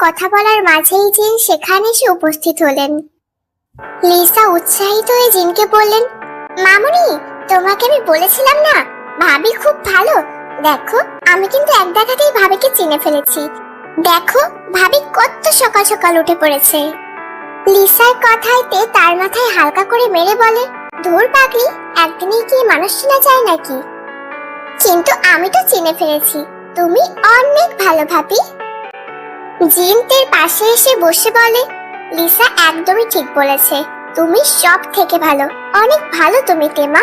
কথা বলার মাঝেই জিন সেখানে এসে উপস্থিত হলেন। লিসা উৎসাহিত হয়ে জিনকে বললেন, মামুনি, তোমাকে আমি বলেছিলাম না? ভাবি খুব ভালো। দেখো, আমি কিন্তু এক দেখাতেই ভাবিকে চিনে ফেলেছি। দেখো, ভাবি কত সকাল সকাল উঠে পড়েছে। লিসার কথাইতে তার মাথায় হালকা করে মেরে বলে, ধুর পাগলি, একদিনেই কি মানুষ চেনা যায় নাকি? কিন্তু আমি তো চিনে ফেলেছি। তুমি অনেক ভালো ভাবি। জিন তের পাশে এসে বসে বলে, লিসা একদমই ঠিক বলেছে। তুমি সব থেকে ভালো। অনেক ভালো তুমি, তেমা।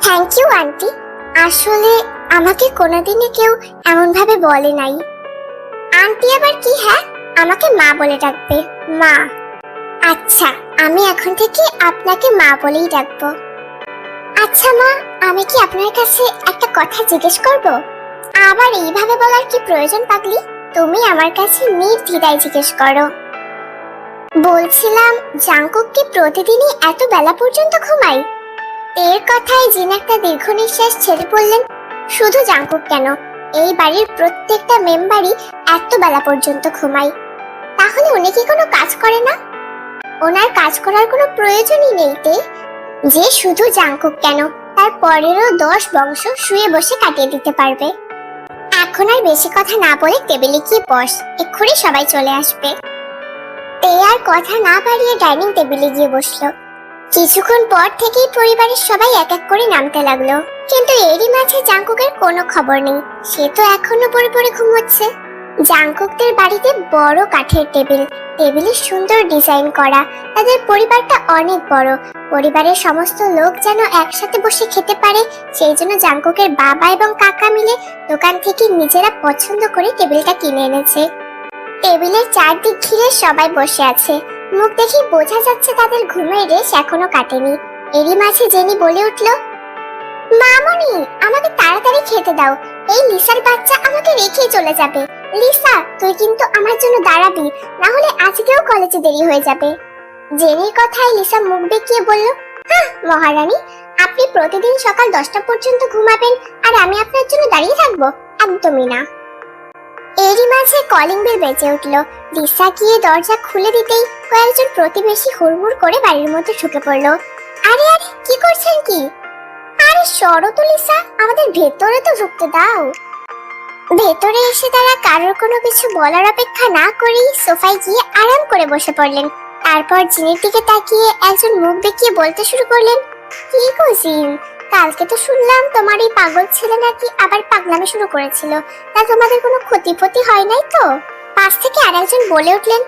থ্যাংক ইউ আন্টি আসলে আমাকে কোনোদিনই কেউ এমন ভাবে বলে নাই। আন্টি আবার কি হ্যাঁ? আমাকে মা বলে ডাকবে, মা। আচ্ছা আমি এখন থেকে আপনাকে মা বলেই ডাকবো। আচ্ছা মা, আমি কি আপনার কাছে একটা কথা জিজ্ঞেস করব? আবার এইভাবে বলার কি প্রয়োজন, পাগলি? তুমি আমার কাছে নির্দ্বিধায় জিজ্ঞেস করো। বলছিলাম জাঙ্কুক কি প্রতিদিনই এত বেলা পর্যন্ত ঘুমায় এর কথায় জিন একটা দীর্ঘ নিঃশ্বাস ছেড়ে পড়লেন, শুধু জাঙ্কুক কেন? এই বাড়ির প্রত্যেকটা মেম্বারই এত বেলা পর্যন্ত ঘুমায়। তাহলে উনি কি কোনো কাজ করে না? ওনার কাজ করার কোনো প্রয়োজনই নেই তে। যে শুধু জাঙ্কুক কেন, তার পরেরও দশ বংশ শুয়ে বসে কাটিয়ে দিতে পারবে। এখন আর বেশি কথা না বলে টেবিলে গিয়ে বস। এক্ষুনি সবাই চলে আসবে। তে আর কথা না বাড়িয়ে ডাইনিং টেবিলে গিয়ে বসল। কিছুক্ষণ পর থেকেই পরিবারের সবাই এক এক করে নামতে লাগল। কিন্তু এরই মাঝে জাঙ্কুকের কোনো খবর নেই। সে তো এখনও পড়ে পড়ে ঘুমোচ্ছে। জাঙ্কুকদের বাড়িতে বড় কাঠের টেবিল। টেবিলে সুন্দর ডিজাইন করা। তাদের পরিবারটা অনেক বড়। পরিবারের সমস্ত লোক যেন একসাথে বসে খেতে পারে, সেই জন্য জাঙ্কুকের বাবা এবং কাকা মিলে দোকান থেকে নিজেরা পছন্দ করে টেবিলটা কিনে এনেছে। টেবিলের চারদিক ঘিরে সবাই বসে আছে। মুখ দেখে বোঝা যাচ্ছে তাদের ঘুমের রেশ এখনও কাটেনি। এরই মাঝে জেনি বলে উঠল, মামনি, আমাকে তাড়াতাড়ি খেতে দাও। এই লিসার বাচ্চা আমাকে রেখে চলে যাবে। লিসা, তুই কিন্তু আমার জন্য দাঁড়াবি, না হলে আজকেও কলেজে দেরি হয়ে যাবে। জেনির কথায় লিসা মুখ বেঁকিয়ে বলল হ্যাঁ মহারানী, আপনি প্রতিদিন সকাল দশটা পর্যন্ত ঘুমাবেন আর আমি আপনার জন্য দাঁড়িয়ে থাকব, একদমই না। এরই মাঝে কলিং বেল বেজে উঠল। লিসা গিয়ে দরজা খুলে দিতেই কয়েকজন প্রতিবেশী হুড়মুড় করে বাড়ির মধ্যে ঢুকে পড়ল। আরে আরে, কি করছেন কি? আরে, সরো তো লিসা, আমাদের ভেতরে তো ঢুকতে দাও। ভেতরে এসে তারা কারোর কোনো কিছু বলার অপেক্ষা না করেই সোফায় গিয়ে আরাম করে বসে পড়লেন। তারপর জিনের দিকে তাকিয়ে একজন মুখ দেখিয়ে বলতে শুরু করলেন, কি গো জিন? কালকে তো শুনলাম তোমার এই পাগল ছেলে নাকি আবার পাগলামি শুরু করেছিল। তা তোমাদের কোনো ক্ষতি ফতি হয় নাই তো? পাশ থেকে আর একজন বলে উঠলেন,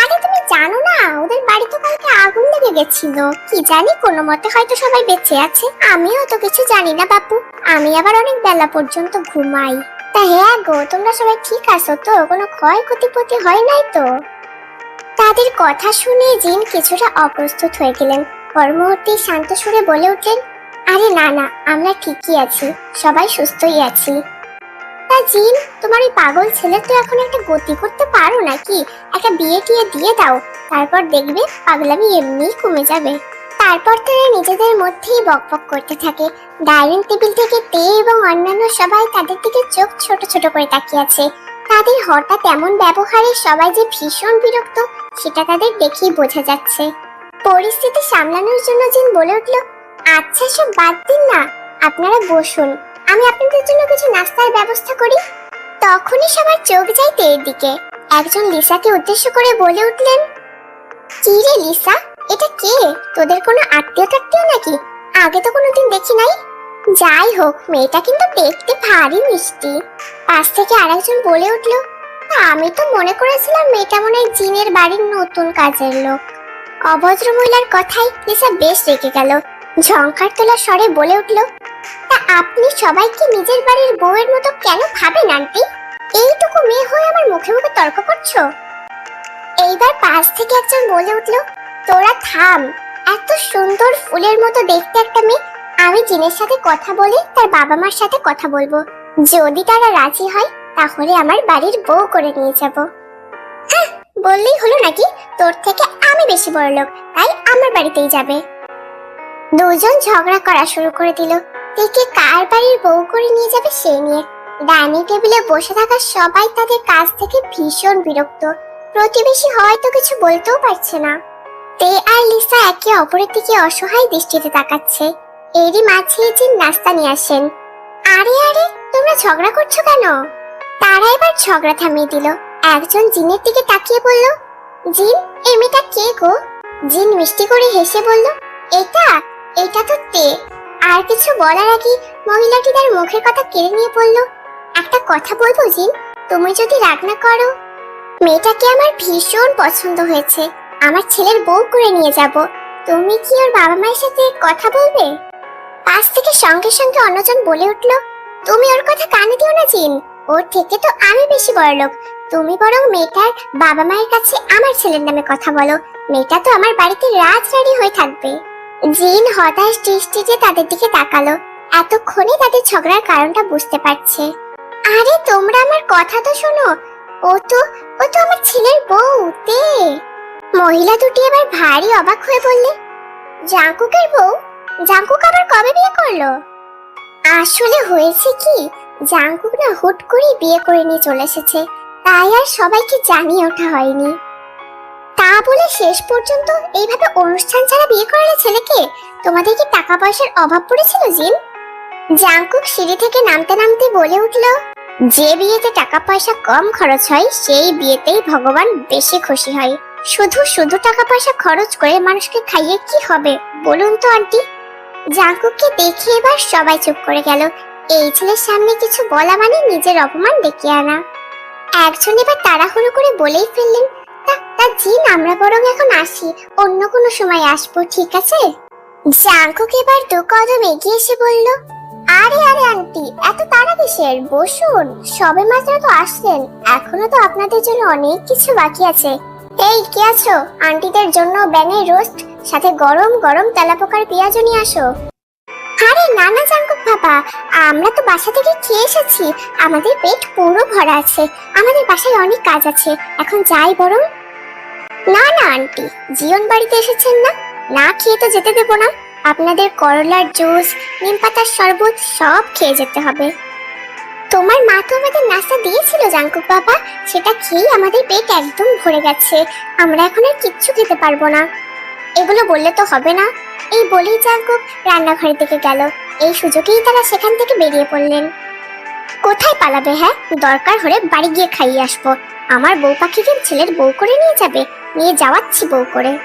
আরে তুমি জানো না, ওদের বাড়িতে কালকে আগুন লেগে গেছিল। কি জানি, কোনো মতে হয়তো সবাই বেঁচে আছে। আমিও তো কিছু জানি না বাপু। আমি আবার অনেক বেলা পর্যন্ত ঘুমাই। তা হ্যাঁ গো, তোমরা সবাই ঠিক আছো তো? কোনো ক্ষয়ক্ষতি ক্ষতিপতি হয় নাই তো? তাদের কথা শুনে জিন কিছুটা অপ্রস্তুত হয়ে গেলেন। পর মুহূর্তে শান্ত সুরে বলে উঠলেন, আরে না না, আমরা ঠিকই আছি, সবাই সুস্থই আছি। তা জিন, তোমার এই পাগল ছেলে তো এখন একটা গতি করতে পারো নাকি? একটা বিয়ে টিয়ে দিয়ে দাও, তারপর দেখবে পাগলামি এমনি কমে যাবে। তারপর তারা নিজেদের মধ্যেই বকবক করতে থাকে। ডাইনিং টেবিল থেকে তে এবং অন্যান্য সবাই তাদের দিকে চোখ ছোট ছোট করে তাকিয়ে আছে। তাদের হঠাৎ এমন ব্যবহারে সবাই যে ভীষণ বিরক্ত, সেটা তাদের দেখেই বোঝা যাচ্ছে। পরিস্থিতি সামলানোর জন্য জিন বলে উঠল আচ্ছা সব বাদ দিন না। আপনারা বসুন। আমি আপনাদের জন্য কিছু নাস্তার ব্যবস্থা করি। তখনই সবার চোখ যায় তের দিকে। একজন লিসাকে উদ্দেশ্য করে বলে উঠলেন, কি রে লিসা, এটা কে? তোদের কোনো আত্মীয় টাত্মীয় নাকি? আগে তো কোনোদিন দেখি নাই? যাই হোক, মেয়েটা কিন্তু দেখতে ভারী মিষ্টি। পাশ থেকে আরেকজন বলে উঠল, আমি তো মনে করেছিলাম মেয়েটা মনে হয় জিনের বাড়ির নতুন কাজের লোক। অভদ্র মহিলার কথাই লিসা বেশ রেগে গেল। ঝঙ্কার তোলা স্বরে বলে উঠল, তা আপনি সবাইকে নিজের বাড়ির বউয়ের মতো কেন ভাবেন, আন্টি? এইটুকু মেয়ে হয়ে আমার মুখে মুখে তর্ক করছ? এইবার পাশ থেকে একজন বলে উঠল, তোরা থাম, এত সুন্দর ফুলের মতো দেখতে একটা মেয়ে। আমি জিনের সাথে কথা বলে তার বাবা মার সাথে কথা বলব। যদি তারা রাজি হয়, তাহলে আমার বাড়ির বউ করে নিয়ে যাব। বললেই হলো নাকি? তোর থেকে আমি বেশি বড় লোক, তাই আমার বাড়িতেই যাবে। দুজন ঝগড়া করা শুরু করে দিল। কে কার বাড়ির বউ করে নিয়ে যাবে সে নিয়ে। ডাইনিং টেবিলে বসে থাকা সবাই তাদের কাছ থেকে ভীষণ বিরক্ত। প্রতিবেশী হয়তো কিছু বলতেও পারছে না। তে আর লিসা একে অপরের দিকে অসহায় দৃষ্টিতে তাকাচ্ছে। এরই মাঝে জিন নাস্তা নিয়ে আসেন। আরে আরে তোমরা ঝগড়া করছ কেন? তারা এবার ঝগড়া থামিয়ে দিল। একজন জিনের দিকে তাকিয়ে বলল, জিন এই মেয়েটা কে গো? জিন মিষ্টি করে হেসে বলল, এটা? এটা তো তে। আর কিছু বলার আগে মহিলাটি তার মুখের কথা কেড়ে নিয়ে বলল, একটা কথা বলব জিন? তুমি যদি রাগ না করো, মেয়েটাকে আমার ভীষণ পছন্দ হয়েছে। আমার ছেলের বউ করে নিয়ে যাব। তুমি কি ওর বাবা মায়ের সাথে কথা বলবে? পাশ থেকে সঙ্গে সঙ্গে অন্যজন বলে উঠল তুমি ওর কথা কানে দিও না, জিন। ওর থেকে তো আমি বেশি বড় লোক। তুমি বরং মেয়েটার বাবা মায়ের কাছে আমার ছেলের নামে কথা বলো। মেয়েটা তো আমার বাড়িতে রাজরানী হয়ে থাকবে। জিন হতাশ দৃষ্টিতে তাদের দিকে তাকালো। এতক্ষণে তাদের ঝগড়ার কারণটা বুঝতে পারছে। আরে, তোমরা আমার কথা তো শোনো। ও তো ও তো আমার ছেলের বউ, তে। মহিলা দুটি এবার ভারী অবাক হয়ে বললে, জাঙ্কুকের বউ? জাঙ্কুক আবার কবে বিয়ে করল? আসলে হয়েছে কি? জাঙ্কুক না হুট করে বিয়ে করে নিয়ে চলে এসেছে। তাই আর সবাইকে জানিয়ে ওঠা হয়নি। তা বলে শেষ পর্যন্ত এইভাবে অনুষ্ঠান ছাড়া বিয়ে করালে ছেলেকে তোমাদের কি টাকা পয়সার অভাব পড়েছিল, জিন? জাঙ্কুক সিঁড়ি থেকে নামতে নামতে বলে উঠল, যে বিয়েতে টাকা পয়সা কম খরচ হয়, সেই বিয়েতেই ভগবান বেশি খুশি হয়। শুধু শুধু টাকা পয়সা খরচ করে মানুষকে খাইয়ে কি হবে? বলুন তো, আন্টি। জাঙ্কুককে দেখে এবার সবাই চুপ করে গেল। এই ছেলের সামনে কিছু বলা মানে নিজের অপমান ডেকে আনা। একজন এবার তাড়াহুড়ো করে বলেই ফেললেন, তা তা জিন, আমরা বরং এখন আসি, অন্য কোনো সময় আসব, ঠিক আছে? জাঙ্কুক এবার দু কদম এগিয়ে এসে বলল, আরে আরে আন্টি, এত তাড়া কিসের? বসুন, সবে মাত্র তো আসলেন, এখনও তো আপনাদের জন্য অনেক কিছু বাকি আছে। এই, কে আছো? আন্টিদের জন্য ব্যাঙের রোস্ট সাথে গরম গরম তেলাপোকার পেঁয়াজও নিয়ে আসো। আরে না না জাঙ্কুক বাবা, আমরা তো বাসা থেকে খেয়ে এসেছি। আমাদের পেট পুরো ভরা আছে। আমাদের বাসায় অনেক কাজ আছে। এখন যাই বরং। না না, আন্টি জীবন বাড়িতে এসেছেন না? না খেয়ে তো যেতে দেবো না। আপনাদের করলার জুস, নিম পাতার শরবত সব খেয়ে যেতে হবে। তোমার মা তো আমাদের নাস্তা দিয়েছিল, জাঙ্কুক বাবা। সেটা খেয়েই আমাদের পেট একদম ভরে গেছে। আমরা এখন আর কিচ্ছু খেতে পারব না। এগুলো বললে তো হবে না। এই বলেই জাঙ্কুক রান্নাঘরের দিকে গেল। এই সুযোগেই তারা সেখান থেকে বেরিয়ে পড়লেন। কোথায় পালাবে হ্যাঁ? দরকার হলে বাড়ি গিয়ে খাইয়ে আসব। আমার বউ পাখিকে ছেলের বউ করে নিয়ে যাবে। নিয়ে যাওয়াচ্ছি বউ করে।